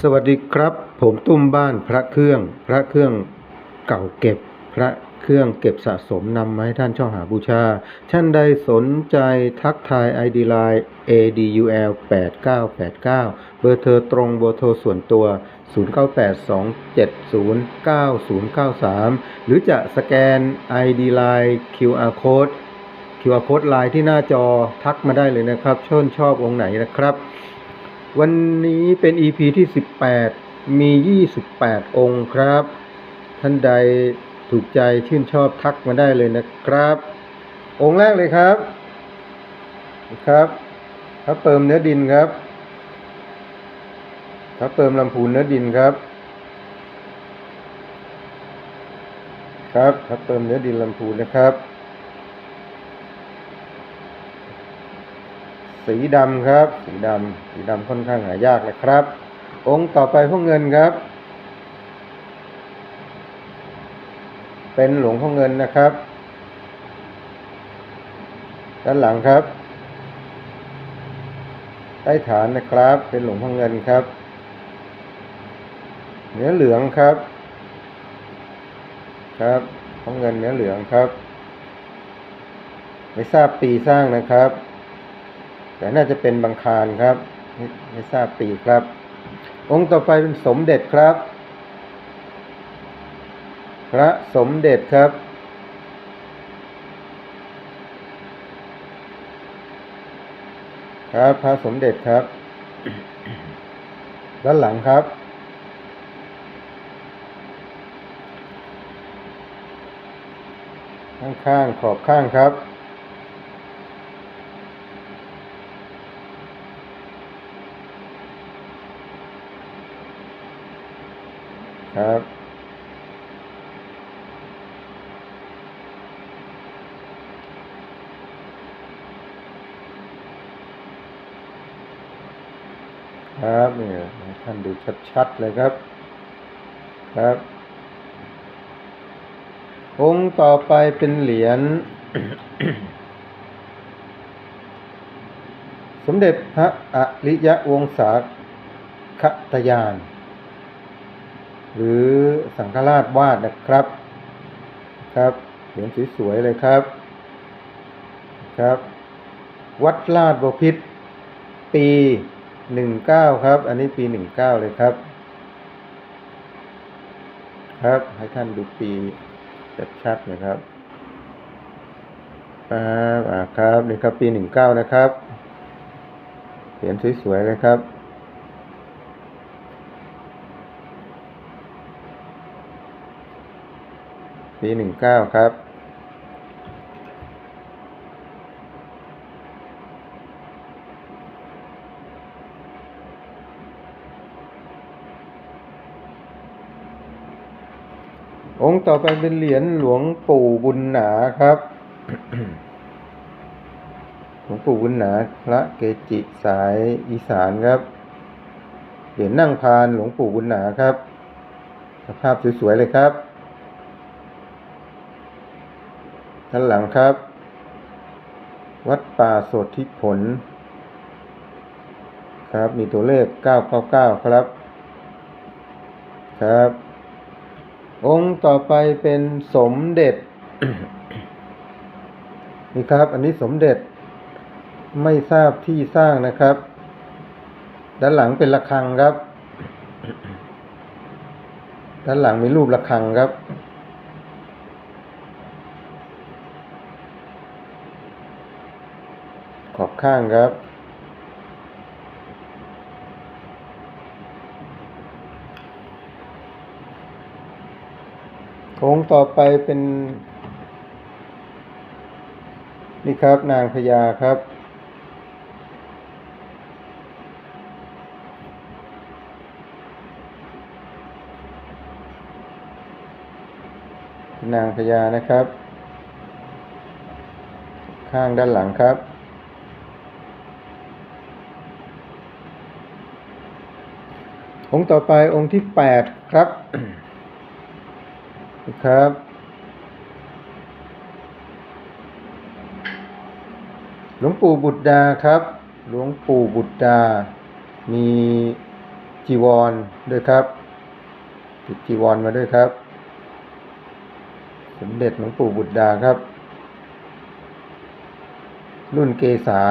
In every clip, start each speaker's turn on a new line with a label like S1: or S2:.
S1: สวัสดีครับ ผมตุ้มบ้านพระเครื่อง พระเครื่องเก่าเก็บ พระเครื่องเก็บสะสมนำมาให้ท่านเช่าหาบูชา ท่านใดสนใจทักทาย ID Line ADUL 8989 เบอร์เธอตรงเบอร์โทรส่วนตัว 0982709093 หรือจะสแกน ID Line QR Code QR Code ไลน์ที่หน้าจอทักมาได้เลยนะครับชนชอบองค์ไหนนะครับ วันนี้เป็น EP ที่ 18 มี 28 องค์ครับ ท่านใดถูกใจชื่นชอบทักมาได้เลยนะครับ องค์แรกเลยครับ ครับพระเปิมเนื้อดินครับพระเปิมลำพูนเนื้อดินครับ ครับพระเปิมเนื้อดินลำพูนนะครับ สีดำครับ สีดำสีดำค่อนข้างหายากนะครับ องค์ต่อไปพวกเงินครับ เป็นหลวงพ่อเงินนะครับ ด้านหลังครับ ใต้ฐานนะครับ เป็นหลวงพ่อเงินครับ เนื้อเหลืองครับ ครับพ่อเงินเนื้อเหลืองครับ ไม่ทราบปีสร้างนะครับ แต่น่าจะเป็นบางคารครับไม่ไม่ทราบปีครับ องค์ต่อไปเป็นสมเด็จครับ พระสมเด็จครับ ครับพระสมเด็จครับ ด้านหลังครับ ข้างๆขอบข้างครับ ครับครับเนี่ยท่านดูชัดๆเลยครับครับ องค์ต่อไปเป็นเหรียญ สมเด็จพระอริยวงศาคตยาน หรือสังฆราชวาดนะครับครับเหรียญสวยๆเลยครับครับ วัดลาดบพิษปีหนึ่งเก้าครับ อันนี้ปีหนึ่งเก้าเลยครับ ครับให้ท่านดูปีชัดๆนะครับครับอ่าครับนี่ครับปีหนึ่งเก้านะครับ เหรียญสวยๆเลยครับ ปีหนึ่งเก้าครับ องค์ต่อไปเป็นเหรียญหลวงปู่บุญหนาครับ หลวงปู่บุญหนาพระเกจิสายอีสานครับ เหรียญนั่งพานหลวงปู่บุญหนาครับ สภาพสวยๆเลยครับ ด้านหลังครับ วัดป่าโสธิผล ครับ มีตัวเลข 999 ครับ ครับ องค์ต่อไปเป็นสมเด็จ นี่ครับ อันนี้สมเด็จ ไม่ทราบที่สร้างนะครับ ด้านหลังเป็นระฆังครับ ด้านหลังมีรูประฆังครับ ข้างครับองค์ต่อไปเป็น นี่ครับนางพญาครับนางพญานะครับ ข้างด้านหลังครับ องค์ต่อไปองค์ที่แปดครับครับ หลวงปู่บุตรดาครับ หลวงปู่บุตรดา มีจีวรด้วยครับ ติดจีวรมาด้วยครับ สมเด็จหลวงปู่บุตรดาครับ รุ่นเกษา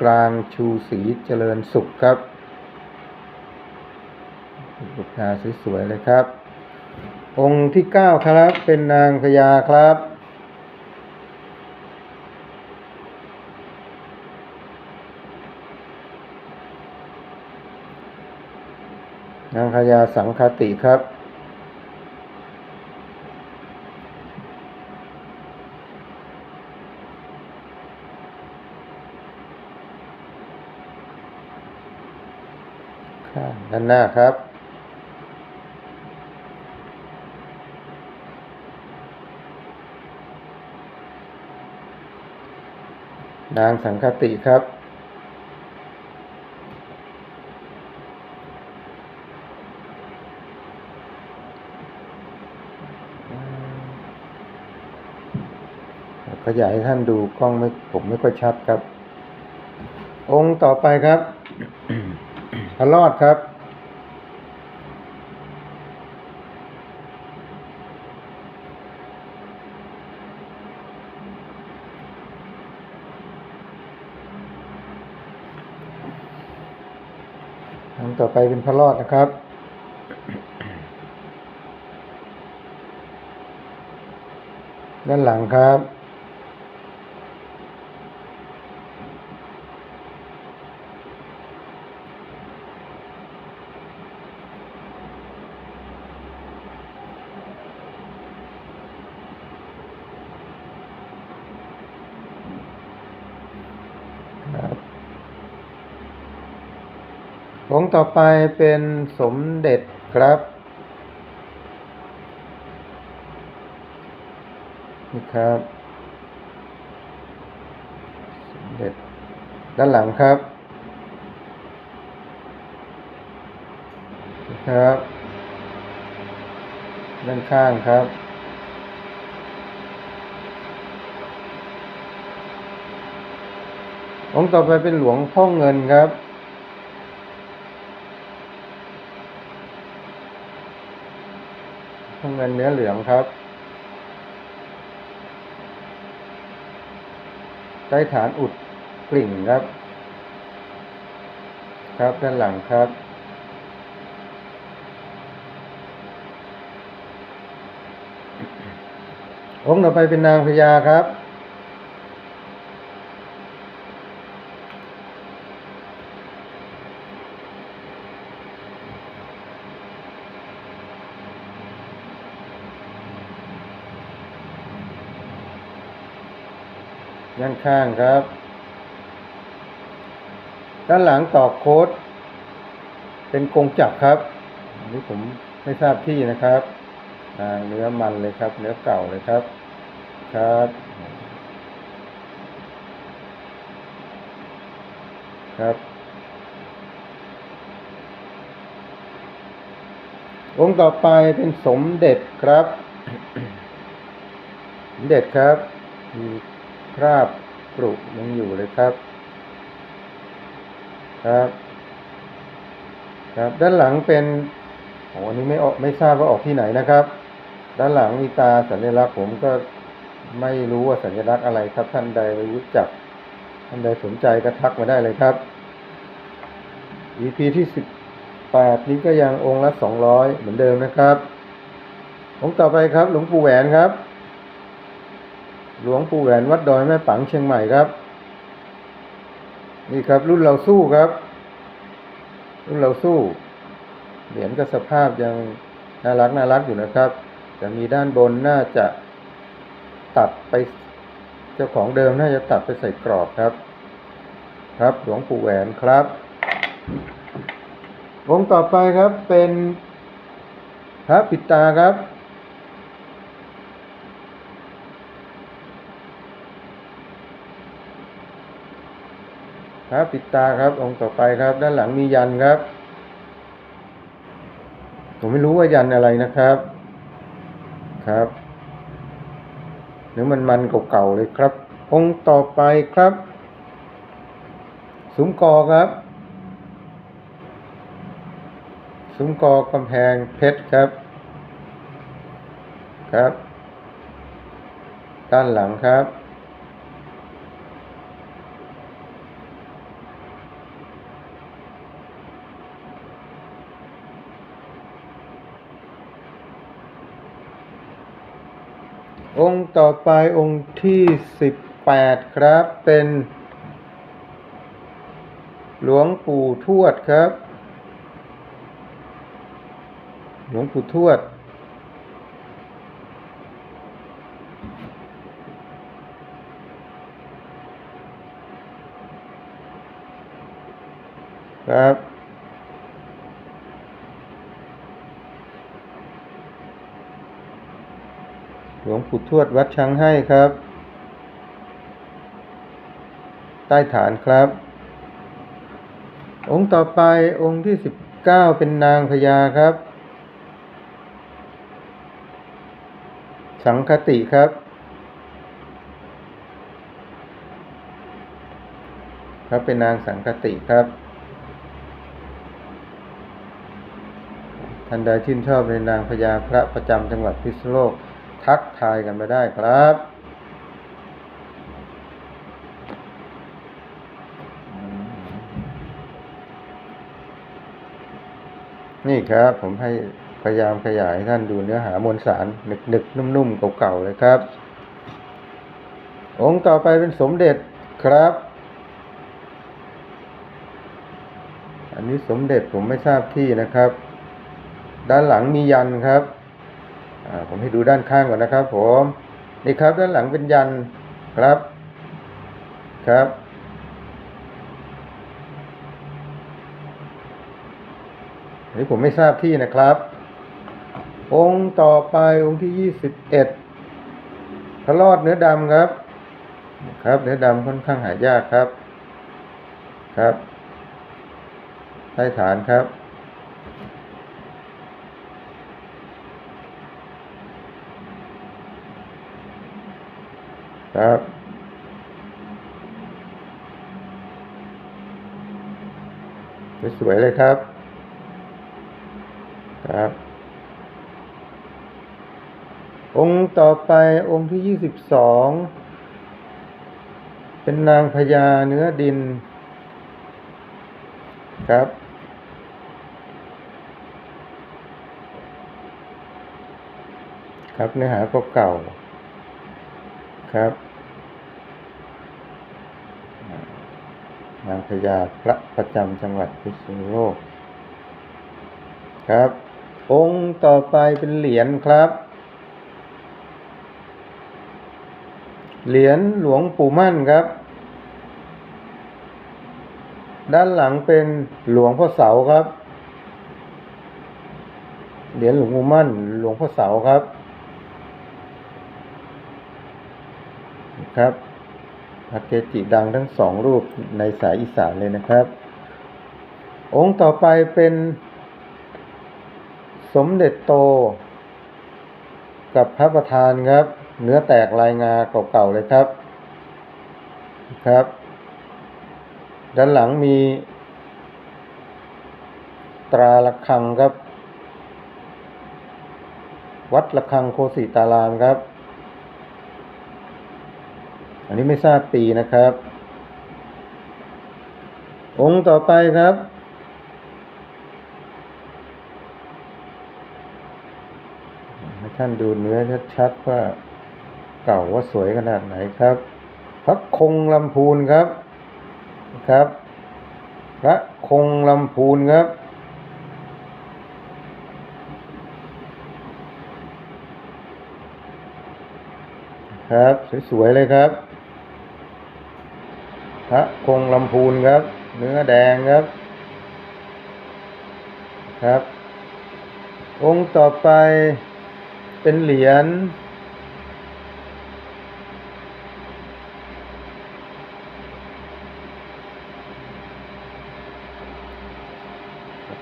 S1: กลางชูศรีเจริญสุขครับบุตรดาสวยๆเลยครับ องค์ที่เก้าครับเป็นนางพญาครับ นางพญาสังคติครับ ข้าง ด้านหน้าครับ นางสังคติครับ ขยายให้ท่านดูกล้องไม่ผมไม่ค่อยชัดครับ องค์ต่อไปครับพระรอดครับ ต่อไปเป็นพระรอดนะครับ ด้านหลังครับ ต่อไปเป็นสมเด็จครับนี่ครับสมเด็จด้านหลังครับนี่ครับ ด้านข้างครับ องค์ต่อไปเป็นหลวงพ่อเงินครับ พ่อเงินเนื้อเหลืองครับ ใต้ฐานอุดกลิ่งครับ ครับด้านหลังครับ องค์ต่อไปเป็นนางพญาครับ ข้างครับ ด้านหลังต่อโค้ด เป็นกรงจักรครับอันนี้ผมไม่ทราบที่นะครับเนื้อมันเลยครับ เนื้อเก่าเลยครับ ครับ ครับองค์ต่อไปเป็นสมเด็จครับ สมเด็จครับมีคราบ กรุยังอยู่เลยครับ ครับ ครับ ด้านหลังเป็นโอ้อันนี้ไม่ออกไม่ทราบว่าออกที่ไหนนะครับ ด้านหลังมีตาสัญลักษณ์ผมก็ไม่รู้ว่าสัญลักษณ์อะไรครับ ท่านใดรู้จัก ท่านใดสนใจก็ทักมาได้เลยครับ EP ที่สิบแปดนี้ก็ยังองค์ละสองร้อยเหมือนเดิมนะครับ องค์ต่อไปครับ หลวงปู่แหวนครับ หลวงปู่แหวนวัดดอยแม่ปังเชียงใหม่ครับ นี่ครับ รุ่นเราสู้ครับ รุ่นเราสู้ เหรียญก็สภาพยังน่ารักน่ารักอยู่นะครับ แต่มีด้านบนน่าจะตัดไปเจ้าของเดิมน่าจะตัดไปใส่กรอบครับ ครับหลวงปู่แหวนครับองค์ต่อไปครับเป็นพระปิดตาครับ พระปิดตาครับ องค์ต่อไปครับ ด้านหลังมียันครับ ผมไม่รู้ว่ายันอะไรนะครับ ครับเนื้อมันมันเก่าๆเลยครับ องค์ต่อไปครับสุมกอครับซุ้มกอกำแพงเพชรครับ ครับ ด้านหลังครับ องค์ต่อไปองค์ที่สิบแปดครับ เป็น หลวงปู่ทวดครับ หลวงปู่ทวด ครับ หลวงปู่ทวดวัดช้างให้ครับ ใต้ฐานครับ องค์ต่อไปองค์ที่สิบเก้าเป็นนางพญาครับ สังคติครับ ครับเป็นนางสังคติครับท่านใดชื่นชอบในนางพญาพระประจำจังหวัดพิษณุโลก ทักทายกันมาได้ครับนี่ครับ ผมให้พยายามขยายให้ท่านดูเนื้อหามวลสารหนึกๆนุ่มๆเก่าๆเลยครับ องค์ต่อไปเป็นสมเด็จครับ อันนี้สมเด็จผมไม่ทราบที่นะครับ ด้านหลังมียันครับ ผมให้ดูด้านข้างก่อนนะครับผมนี่ครับด้านหลังเป็นยันครับครับอันนี้ผมไม่ทราบที่นะครับ องค์ต่อไปองค์ที่ยี่สิบเอ็ดพระรอดเนื้อดำครับ ครับ เนื้อดำค่อนข้างหายากครับ ครับใต้ฐานครับ ครับสวยๆเลยครับ ครับ องค์ต่อไปองค์ที่ยี่สิบสองเป็นนางพญาเนื้อดิน ครับ ครับเนื้อหาก็เก่า ครับนางพญาพระประจำจังหวัดพิษณุโลก ครับ องค์ต่อไปเป็นเหรียญครับ เหรียญหลวงปู่มั่นครับ ด้านหลังเป็นหลวงพ่อเสาครับ เหรียญหลวงปู่มั่น หลวงพ่อเสาครับ ครับพระเกจิดังทั้งสองรูปในสายอีสานเลยนะครับ องค์ต่อไปเป็น สมเด็จโต กับพระประธานครับ เนื้อแตกลายงาเก่าๆเลยครับครับ ด้านหลังมี ตราระฆังครับ วัดระฆังโคสิตารามครับ อันนี้ไม่ทราบปีนะครับ องค์ต่อไปครับ ให้ท่านดูเนื้อชัดๆว่าเก่าว่าสวยขนาดไหนครับพระคงลำพูนครับครับ พระคงลำพูนครับ ครับ สวยๆเลยครับพระคงลำพูนครับ เนื้อแดงครับ ครับ องค์ต่อไปเป็นเหรียญ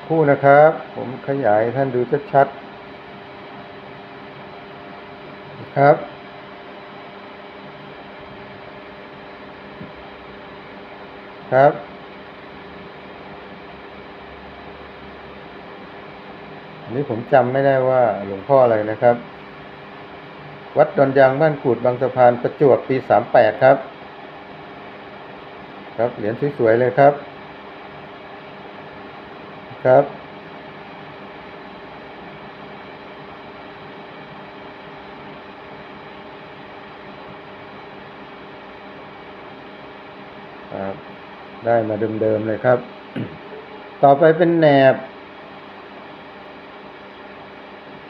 S1: คู่นะครับ ผมขยายท่านดูชัดๆครับ ครับ อันนี้ผมจำไม่ได้ว่าหลวงพ่ออะไรนะครับ วัดดอนยางบ้านกูดบางสะพานประจวบปีสามแปดครับ ครับเหรียญสวยๆเลยครับ ครับครับ ได้มาเดิมๆเลยครับ ต่อไปเป็นแหนบ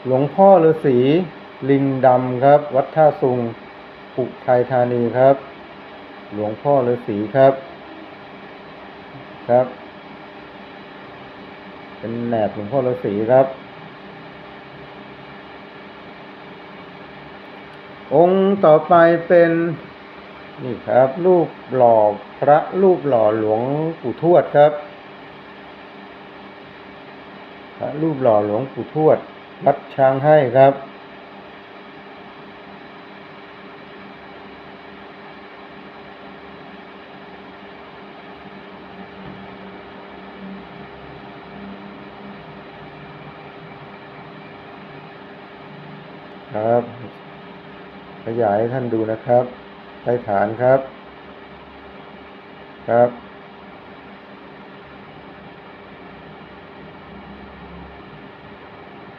S1: หลวงพ่อฤาษีลิงดำครับ วัดท่าซุงปุไทยธานีครับ หลวงพ่อฤาษีครับ ครับ เป็นแหนบหลวงพ่อฤาษีครับ องค์ต่อไปเป็น นี่ครับ รูปหล่อพระรูปหล่อหลวงปู่ทวดครับ พระรูปหล่อหลวงปู่ทวดวัดช้างให้ครับ ครับ ขยายให้ท่านดูนะครับ ใต้ฐานครับ ครับ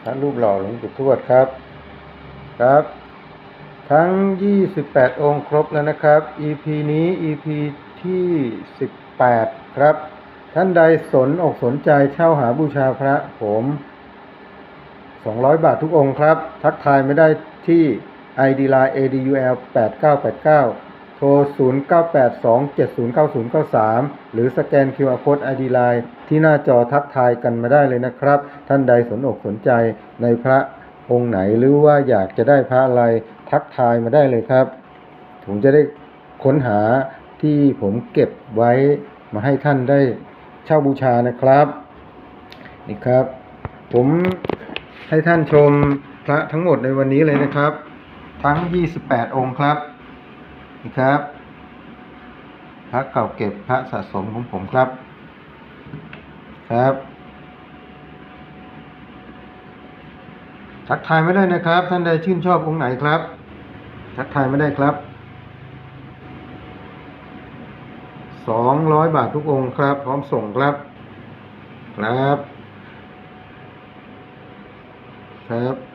S1: พระรูปหล่อหลวงปู่ทวดครับ ครับ ทั้ง 28 องค์ครบแล้วนะครับ EP นี้ EP ที่ 18 ครับ ท่านใดสนอกสนใจเช่าหาบูชาพระผม 200 บาททุกองค์ครับ ทักทายไม่ได้ที่ ID Line ADUL 8989 โทร 0982709093 หรือสแกน QR Code ID Line ที่หน้าจอทักทายกันมาได้เลยนะครับ ท่านใดสนอกสนใจในพระองค์ไหนหรือว่าอยากจะได้พระอะไรทักทายมาได้เลยครับ ผมจะได้ค้นหาที่ผมเก็บไว้มาให้ท่านได้เช่าบูชานะครับ นี่ครับ ผมให้ท่านชมพระทั้งหมดในวันนี้เลยนะครับ ทั้ง 28 องค์ครับนี่ครับ พระเก่าเก็บพระสะสมของผมครับ ครับทักทายไม่ได้นะครับ ท่านใดชื่นชอบองค์ไหนครับ ทักทายไม่ได้ครับสองร้อยบาททุกองค์ครับ พร้อมส่งครับ ครับ ครับครับ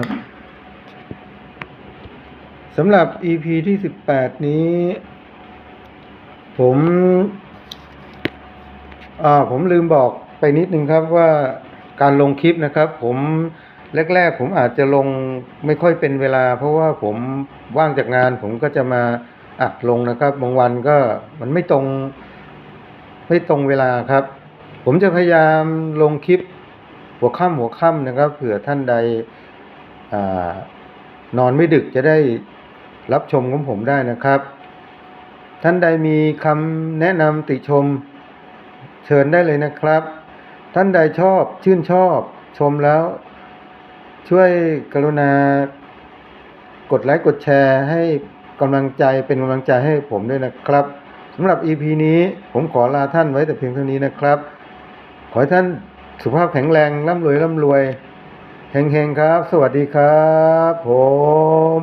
S1: ครับสำหรับ EP ที่ 18 นี้ ผมอ่าผมลืมบอกไปนิดนึงครับว่าการลงคลิปนะครับ ผมแรก ๆ ผมอาจจะลงไม่ค่อยเป็นเวลา เพราะว่าผมว่างจากงานผมก็จะมาอัดลงนะครับบางวันก็มันไม่ตรงไม่ตรงเวลาครับ ผมจะพยายามลงคลิปหัวค่ำหัวค่ำนะครับ เผื่อท่านใด นอนไม่ดึกจะได้รับชมของผมได้นะครับ ท่านใดมีคำแนะนำติชมเชิญได้เลยนะครับ ท่านใดชอบชื่นชอบชมแล้ว ช่วยกรุณากดไลค์กดแชร์ให้กำลังใจเป็นกำลังใจให้ผมด้วยนะครับสำหรับ EP นี้ผมขอลาท่านไว้แต่เพียงเท่านี้นะครับ ขอให้ท่านสุขภาพแข็งแรงร่ำรวยร่ำรวย เฮงๆครับ สวัสดีครับ ผม